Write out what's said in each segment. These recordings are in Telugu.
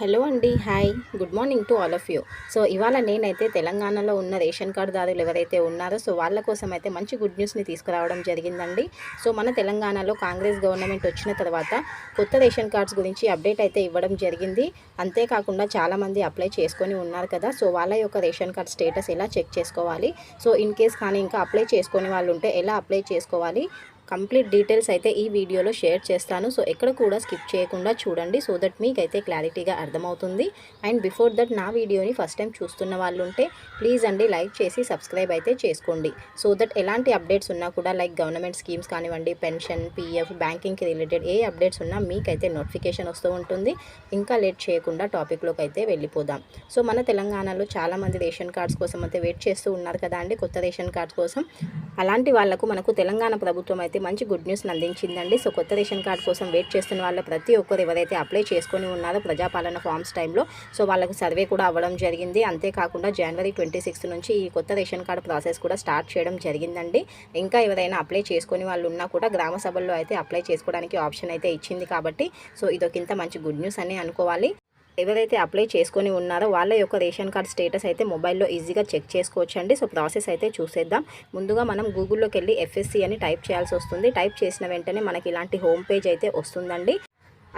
హలో అండి hi. Good morning to all of you. So ఇవాళ నేనైతే తెలంగాణలో ఉన్న రేషన్ కార్డుదారులు ఎవరైతే ఉన్నారో సో వాళ్ళ కోసం అయితే మంచి గుడ్ న్యూస్ని తీసుకురావడం జరిగిందండి. సో మన తెలంగాణలో కాంగ్రెస్ గవర్నమెంట్ వచ్చిన తర్వాత కొత్త రేషన్ కార్డ్స్ గురించి అప్డేట్ అయితే ఇవ్వడం జరిగింది. అంతేకాకుండా చాలామంది అప్లై చేసుకొని ఉన్నారు కదా సో వాళ్ళ యొక్క రేషన్ కార్డ్ స్టేటస్ ఎలా చెక్ చేసుకోవాలి? సో ఇన్ కేస్ కానీ ఇంకా అప్లై చేసుకొని వాళ్ళు ఉంటే ఎలా అప్లై చేసుకోవాలి? కంప్లీట్ డీటెయిల్స్ అయితే ఈ వీడియోలో షేర్ చేస్తాను. సో ఎక్కడ కూడా స్కిప్ చేయకుండా చూడండి. సో దట్ మీకైతే క్లారిటీగా అర్థమవుతుంది. అండ్ బిఫోర్ దట్ నా వీడియోని ఫస్ట్ టైం చూస్తున్న వాళ్ళు ఉంటే ప్లీజ్ అండి లైక్ చేసి సబ్స్క్రైబ్ అయితే చేసుకోండి. సో దట్ ఎలాంటి అప్డేట్స్ ఉన్నా కూడా లైక్ గవర్నమెంట్ స్కీమ్స్ కానివ్వండి పెన్షన్ పీఎఫ్ బ్యాంకింగ్కి రిలేటెడ్ ఏ అప్డేట్స్ ఉన్నా మీకైతే నోటిఫికేషన్ వస్తూ ఉంటుంది. ఇంకా లేట్ చేయకుండా టాపిక్లోకి అయితే వెళ్ళిపోదాం. సో మన తెలంగాణలో చాలామంది రేషన్ కార్డ్స్ కోసం అయితే వెయిట్ చేస్తూ ఉన్నారు కదా అండి. కొత్త రేషన్ కార్డ్స్ కోసం. అలాంటి వాళ్ళకు మనకు తెలంగాణ ప్రభుత్వం అయితే మంచి గుడ్ న్యూస్ని అందించిందండి. సో కొత్త రేషన్ కార్డు కోసం వెయిట్ చేస్తున్న వాళ్ళ ప్రతి ఒక్కరు ఎవరైతే అప్లై చేసుకొని ఉన్నారో ప్రజాపాలన ఫామ్స్ టైంలో సో వాళ్ళకు సర్వే కూడా అవ్వడం జరిగింది. అంతేకాకుండా జనవరి ట్వంటీ సిక్స్త్ నుంచి ఈ కొత్త రేషన్ కార్డు ప్రాసెస్ కూడా స్టార్ట్ చేయడం జరిగిందండి. ఇంకా ఎవరైనా అప్లై చేసుకుని వాళ్ళు ఉన్నా కూడా గ్రామ సభల్లో అయితే అప్లై చేసుకోవడానికి ఆప్షన్ అయితే ఇచ్చింది కాబట్టి సో ఇదొకింత మంచి గుడ్ న్యూస్ అని అనుకోవాలి. ఎవరైతే అప్లై చేసుకొని ఉన్నారో వాళ్ళ యొక్క రేషన్ కార్డ్ స్టేటస్ అయితే మొబైల్లో ఈజీగా చెక్ చేసుకోవచ్చు అండి సో ప్రాసెస్ అయితే చూసేద్దాం. ముందుగా మనం గూగుల్లోకి వెళ్ళి ఎఫ్ఎస్సి అని టైప్ చేయాల్సి వస్తుంది. టైప్ చేసిన వెంటనే మనకి ఇలాంటి హోమ్ పేజ్ అయితే వస్తుందండి.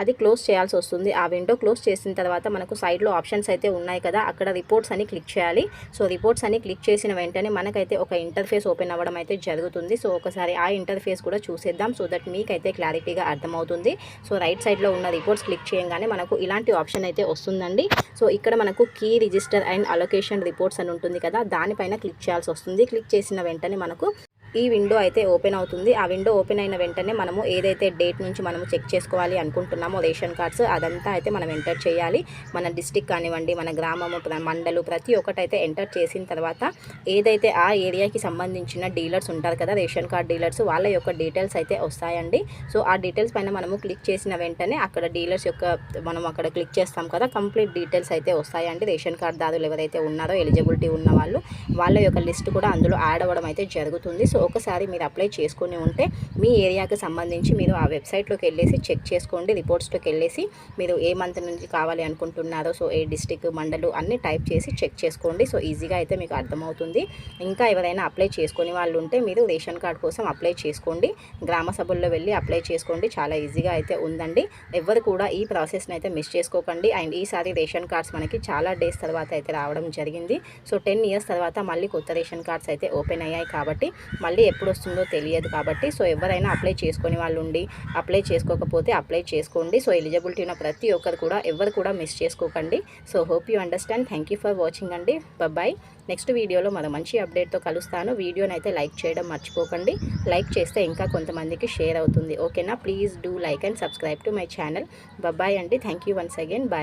అది క్లోజ్ చేయాల్సి వస్తుంది. ఆ విండో క్లోజ్ చేసిన తర్వాత మనకు సైడ్లో ఆప్షన్స్ అయితే ఉన్నాయి కదా అక్కడ రిపోర్ట్స్ అని క్లిక్ చేయాలి. సో రిపోర్ట్స్ అని క్లిక్ చేసిన వెంటనే మనకైతే ఒక ఇంటర్ఫేస్ ఓపెన్ అవ్వడం అయితే జరుగుతుంది. సో ఒకసారి ఆ ఇంటర్ఫేస్ కూడా చూసేద్దాం సో దట్ మీకైతే క్లారిటీగా అర్థమవుతుంది. సో రైట్ సైడ్లో ఉన్న రిపోర్ట్స్ క్లిక్ చేయగానే మనకు ఇలాంటి ఆప్షన్ అయితే వస్తుందండి. సో ఇక్కడ మనకు key register and allocation reports అని ఉంటుంది కదా దానిపైన క్లిక్ చేయాల్సి వస్తుంది. క్లిక్ చేసిన వెంటనే మనకు ఈ విండో అయితే ఓపెన్ అవుతుంది. ఆ విండో ఓపెన్ అయిన వెంటనే మనము ఏదైతే డేట్ నుంచి మనము చెక్ చేసుకోవాలి అనుకుంటున్నామో రేషన్ కార్డ్స్ అదంతా అయితే మనం ఎంటర్ చేయాలి. మన డిస్టిక్ కానివ్వండి మన గ్రామము మండలు ప్రతి ఒక్కటైతే ఎంటర్ చేసిన తర్వాత ఏదైతే ఆ ఏరియాకి సంబంధించిన డీలర్స్ ఉంటారు కదా రేషన్ కార్డ్ డీలర్స్ వాళ్ళ యొక్క డీటెయిల్స్ అయితే వస్తాయండి. సో ఆ డీటెయిల్స్ పైన మనము క్లిక్ చేసిన వెంటనే అక్కడ డీలర్స్ యొక్క మనం అక్కడ క్లిక్ చేస్తాం కదా కంప్లీట్ డీటెయిల్స్ అయితే వస్తాయండి. రేషన్ కార్డ్ దారులు ఎవరైతే ఉన్నారో ఎలిజిబిలిటీ ఉన్న వాళ్ళు వాళ్ళ యొక్క లిస్ట్ కూడా అందులో యాడ్ అవ్వడం అయితే జరుగుతుంది. సో ఒకసారి మీరు అప్లై చేసుకుని ఉంటే మీ ఏరియాకి సంబంధించి మీరు ఆ వెబ్సైట్లోకి వెళ్ళేసి చెక్ చేసుకోండి రిపోర్ట్స్లోకి వెళ్ళేసి మీరు ఏ మంత్ నుంచి కావాలి అనుకుంటున్నారో సో ఏ డిస్టిక్ మండలు అన్నీ టైప్ చేసి చెక్ చేసుకోండి. సో ఈజీగా అయితే మీకు అర్థమవుతుంది. ఇంకా ఎవరైనా అప్లై చేసుకునే వాళ్ళు ఉంటే మీరు రేషన్ కార్డ్ కోసం అప్లై చేసుకోండి. గ్రామ సభల్లో వెళ్ళి అప్లై చేసుకోండి. చాలా ఈజీగా అయితే ఉందండి. ఎవరు కూడా ఈ ప్రాసెస్ని అయితే మిస్ చేసుకోకండి. అండ్ ఈసారి రేషన్ కార్డ్స్ మనకి చాలా డేస్ తర్వాత అయితే రావడం జరిగింది. సో టెన్ ఇయర్స్ తర్వాత మళ్ళీ కొత్త రేషన్ కార్డ్స్ అయితే ఓపెన్ అయ్యాయి కాబట్టి మళ్ళీ ఎప్పుడు వస్తుందో తెలియదు కాబట్టి సో ఎవరైనా అప్లై చేసుకొని వాళ్ళు ఉండి అప్లై చేసుకోకపోతే అప్లై చేసుకోండి. సో ఎలిజిబిలిటీ ఉన్న ప్రతి ఒక్కరు కూడా ఎవరు కూడా మిస్ చేసుకోకండి. So hope you understand. Thank you for watching అండి. బాయ్ నెక్స్ట్ వీడియోలో మరో మంచి అప్డేట్తో కలుస్తాను. వీడియోని అయితే లైక్ చేయడం మర్చిపోకండి. లైక్ చేస్తే ఇంకా కొంతమందికి షేర్ అవుతుంది. ఓకేనా? Please do like and subscribe to my channel. Bye అండి. Thank you once again. Bye.